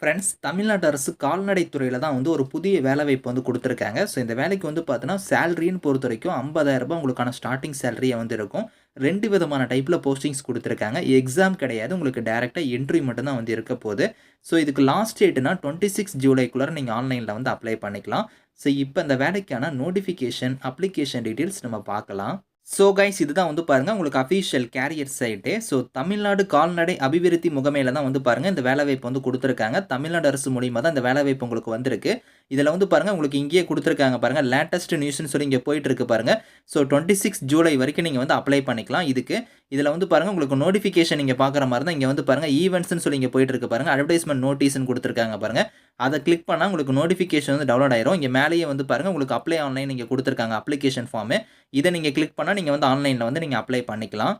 Friends Tamil Nadu அரசு கால்நடைத்துறையில் தான் வந்து ஒரு புதிய வேலைவாய்ப்பு வந்து கொடுத்துருக்காங்க. ஸோ இந்த வேலைக்கு வந்து பார்த்தீங்கன்னா சேலரின்னு பொறுத்த வரைக்கும் 50000 ரூபாய் உங்களுக்கான ஸ்டார்டிங் சேலரியை வந்து இருக்கும். ரெண்டு விதமான டைப்பில் போஸ்டிங்ஸ் கொடுத்துருக்காங்க. எக்ஸாம் கிடையாது. உங்களுக்கு டேரெக்டாக என்ட்ரி மட்டும்தான் வந்து இருக்க போகுது. ஸோ இதுக்கு லாஸ்ட் டேட்னா டுவெண்ட்டி சிக்ஸ் ஜூலைக்குள்ளே நீங்கள் ஆன்லைனில் வந்து அப்ளை பண்ணிக்கலாம். ஸோ இப்போ இந்த வேலைக்கான நோட்டிஃபிகேஷன் அப்ளிகேஷன் டீட்டெயில்ஸ் நம்ம பார்க்கலாம். ஸோ கைஸ் இதுதான் வந்து பாருங்கள் உங்களுக்கு official career site so Tamil Nadu கால்நடை அபிவிருத்தி முகமையில் தான் வந்து பாருங்கள் இந்த வேலைவாய்ப்பு வந்து கொடுத்துருக்காங்க. தமிழ்நாடு அரசு மூலியமாக தான் இந்த வேலைவாய்ப்பு உங்களுக்கு வந்திருக்கு. இதில் வந்து பாருங்கள் உங்களுக்கு இங்கேயே கொடுத்துருக்காங்க பாருங்கள் லேட்டஸ்ட் நியூஸ்னு சொல்லி இங்கே போயிட்டு இருக்கு பாருங்கள் ஸோ டுவெண்ட்டி சிக்ஸ் ஜூலை வரைக்கும் நீங்கள் வந்து அப்ளை பண்ணிக்கலாம். இதுக்கு இதில் வந்து பாருங்கள் உங்களுக்கு நோட்டிஃபிகேஷன் நீங்கள் பார்க்குற மாதிரி தான் இங்கே வந்து பாருங்கள் ஈவெண்ட்ஸ்னு சொல்லி இங்கே போயிட்டு இருக்கு பாருங்கள் அட்வர்டைஸ்மெண்ட் நோட்டீஸ்னு கொடுத்துருக்காங்க பாருங்கள் அதை கிளிக் பண்ணால் உங்களுக்கு நோட்டிஃபிகேஷன் வந்து டவுன்லோட் ஆயிரும். இங்கே மேலேயே வந்து பாருங்கள் உங்களுக்கு அப்ளை ஆன்லைன் நீங்கள் கொடுத்துருக்காங்க அப்ளிகேஷன் ஃபார்மு இதை நீங்கள் கிளிக் பண்ணால் நீங்கள் வந்து ஆன்லைனில் வந்து நீங்கள் அப்ளை பண்ணிக்கலாம்.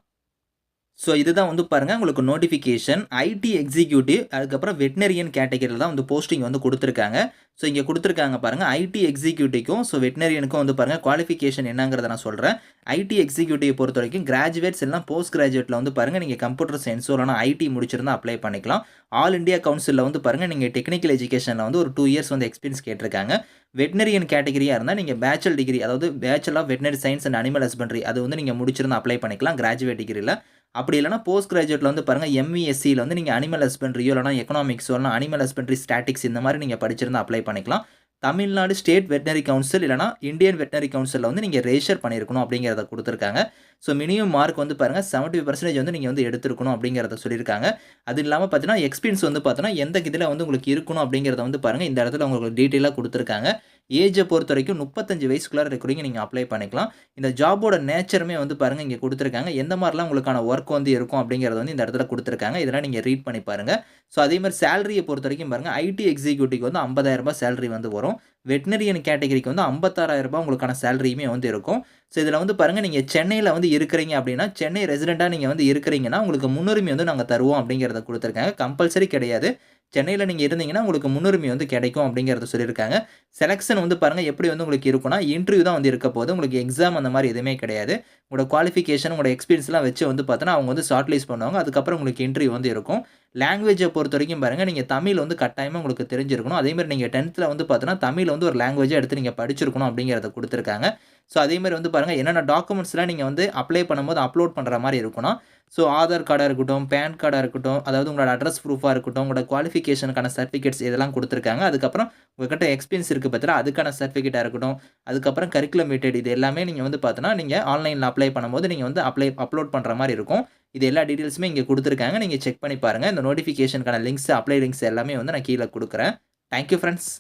ஸோ இதுதான் வந்து பாருங்கள் உங்களுக்கு நோட்டிஃபிகேஷன் ஐடி எக்ஸிக்யூட்டிவ் அதுக்கப்புறம் வெட்டினரியன் கேட்டகரியில் தான் வந்து போஸ்டிங் வந்து கொடுத்துருக்காங்க. ஸோ இங்கே கொடுத்துருக்காங்க பாருங்கள் ஐடி எக்ஸிக்யூட்டிவ்க்கும் ஸோ வெட்டினரியனுக்கும் வந்து பாருங்கள் குவாலிஃபிகேஷன் என்னங்கிறத நான் சொல்கிறேன் ஐடி எக்ஸிக்யூட்டிவ் பொறுத்த வரைக்கும் கிராஜுவேட்ஸ் எல்லாம் போஸ்ட் கிராஜுவேட்டில் வந்து பாருங்கள் நீங்கள் கம்ப்யூட்டர் சயின்ஸோ இல்லைனா ஐடி முடிச்சிருந்தா அப்ளை பண்ணிக்கலாம். ஆல் இந்தியா கவுன்சிலில் வந்து பாருங்கள் நீங்கள் டெக்னிக்கல் எஜுகேஷனில் வந்து ஒரு டூ இயர்ஸ் வந்து எக்ஸ்பீரியன்ஸ் கேட்டிருக்காங்க. வெட்டினரியன் கேட்டகரியாக இருந்தால் நீங்கள் பேச்சுலர் டிகிரி அதாவது bachelor of veterinary science and animal husbandry அது வந்து நீங்கள் முடிச்சிருந்தால் அப்ளை பண்ணிக்கலாம் கிராஜுவேட் டிகிரியில் அப்படி இல்லைனா போஸ்ட் கிராஜுவேட்டில் வந்து பாருங்கள் எம்இஎஸ்சியில் வந்து நீங்கள் அனிமல் ஹஸ்பண்ட்ரியோ இல்லைனா எக்கனாமிக்ஸோ இல்லைனா அனிமல் ஹஸ்பண்ட்ரி ஸ்டாட்டிக்ஸ் இந்த மாதிரி நீங்கள் படிச்சிருந்தா அப்ளை பண்ணிக்கலாம். தமிழ்நாடு ஸ்டேட் வெட்டினரி கவுன்சில் இல்லைனா இந்தியன் வெட்டினரி கவுன்சிலில் வந்து நீங்கள் ரெஜிஸ்டர் பண்ணியிருக்கணும் அப்படிங்கிறத கொடுத்துருக்காங்க. ஸோ மினிமம் மார்க் வந்து பாருங்கள் செவன்ட்டி பர்சன்டேஜ் வந்து நீங்கள் வந்து எடுத்துருக்கணும் அப்படிங்கிறத சொல்லியிருக்காங்க. அது இல்லாமல் பார்த்தீங்கன்னா எக்ஸ்பீரியன்ஸ் வந்து பார்த்தோன்னா எந்த இதில் வந்து உங்களுக்கு இருக்கணும் அப்படிங்கிறத வந்து பாருங்கள் இந்த இடத்துல உங்களுக்கு டீட்டெயிலாக கொடுத்துருக்காங்க. ஏஜை பொறுத்த வரைக்கும் முப்பத்தஞ்சு வயசுக்குள்ளார இருக்கிறீங்க நீங்கள் அப்ளை பண்ணிக்கலாம். இந்த ஜாபோட நேச்சருமே வந்து பாருங்கள் இங்கே கொடுத்துருக்காங்க. எந்த மாதிரிலாம் உங்களுக்கான ஒர்க் வந்து இருக்கும் அப்படிங்கிறது வந்து இந்த இடத்துல கொடுத்துருக்காங்க. இதெல்லாம் நீங்கள் ரீட் பண்ணி பாருங்கள் ஸோ அதே மாதிரி சேலரியை பொறுத்த வரைக்கும் பாருங்கள் ஐடி எக்ஸிக்யூட்டிவ்க்கு வந்து ஐம்பதாயிரரூபா சேலரி வந்து வரும். வெட்டினரியன் கேட்டகரிக்கு வந்து ஐம்பத்தாறாயிரம் ரூபாய் உங்களுக்கான சேலரியுமே வந்து இருக்கும். ஸோ இதில் வந்து பாருங்கள் நீங்கள் சென்னையில் வந்து இருக்கிறீங்க அப்படின்னா சென்னை ரெசிடெண்ட்டாக நீங்கள் வந்து இருக்கிறீங்கன்னா உங்களுக்கு முன்னுரிமை வந்து நாங்கள் தருவோம் அப்படிங்கிறத கொடுத்துருக்காங்க. கம்பல்சரி கிடையாது. சென்னையில் நீங்கள் இருந்தீங்கன்னா உங்களுக்கு முன்னுரிமை வந்து கிடைக்கும் அப்படிங்கிறத சொல்லியிருக்காங்க. செலெக்ஷன் வந்து பாருங்கள் எப்படி வந்து உங்களுக்கு இருக்குன்னா இன்டர்வியூ தான் வந்து இருக்க போது உங்களுக்கு எக்ஸாம் அந்த மாதிரி எதுவுமே கிடையாது. உங்களோட குவாலிஃபிகேஷன் உங்களோட எக்ஸ்பீரியன்ஸ்லாம் வச்சு வந்து பார்த்தோன்னா அவங்க வந்து ஷார்ட் லிஸ்ட் பண்ணுவாங்க. அதுக்கப்புறம் உங்களுக்கு இன்டர்வியூ வந்து இருக்கும். லாங்குவேஜை பொறுத்த வரைக்கும் பாருங்கள் நீங்கள் தமிழ் வந்து கட்டாயமாக உங்களுக்கு தெரிஞ்சிருக்கணும். அதேமாதிரி நீங்கள் டென்த்தில் வந்து பார்த்தோன்னா தமிழ் வந்து ஒரு லாங்குவேஜாக எடுத்து நீங்கள் படிச்சிருக்கணும் அப்படிங்கிறத கொடுத்துருக்காங்க. ஸோ அதேமாதிரி வந்து பாருங்கள் என்னென்ன டாக்குமெண்ட்ஸ்லாம் நீங்கள் வந்து அப்ளை பண்ணும்போது அப்லோட் பண்ணுற மாதிரி இருக்கணும். ஸோ ஆதார் கார்டாக இருக்கட்டும் பேன் கார்டாக இருக்கட்டும் அதாவது உங்களோட அட்ரஸ் ப்ரூஃபாக இருக்கட்டும் உங்களோட குவாலிஃபிகேஷனுக்கான சர்டிஃபிகேட்ஸ் இதெல்லாம் கொடுத்துருக்காங்க. அதுக்கப்புறம் உங்கள்கிட்ட எக்ஸ்பீரியன்ஸ் இருக்குது பார்த்தா அதுக்கான சர்டிஃபிகேட்டாக இருக்கட்டும் அதுக்கப்புறம் கரிக்குலம் மீட்டட் இது எல்லாமே நீங்கள் வந்து பார்த்தோன்னா நீங்கள் ஆன்லைனில் அப்ளை பண்ணும்போது நீங்கள் வந்து அப்ளை அப்லோட் பண்ணுற மாதிரி இருக்கும். இது எல்லா டீட்டெயில்ஸுமே இங்கே கொடுத்துருக்காங்க. நீங்கள் செக் பண்ணி பாருங்கள் இந்த நோட்டிஃபிகேஷனுக்கான லிங்க்ஸ் அப்ளை லிங்க்ஸ் எல்லாமே வந்து நான் கீழே கொடுக்குறேன். Thank you friends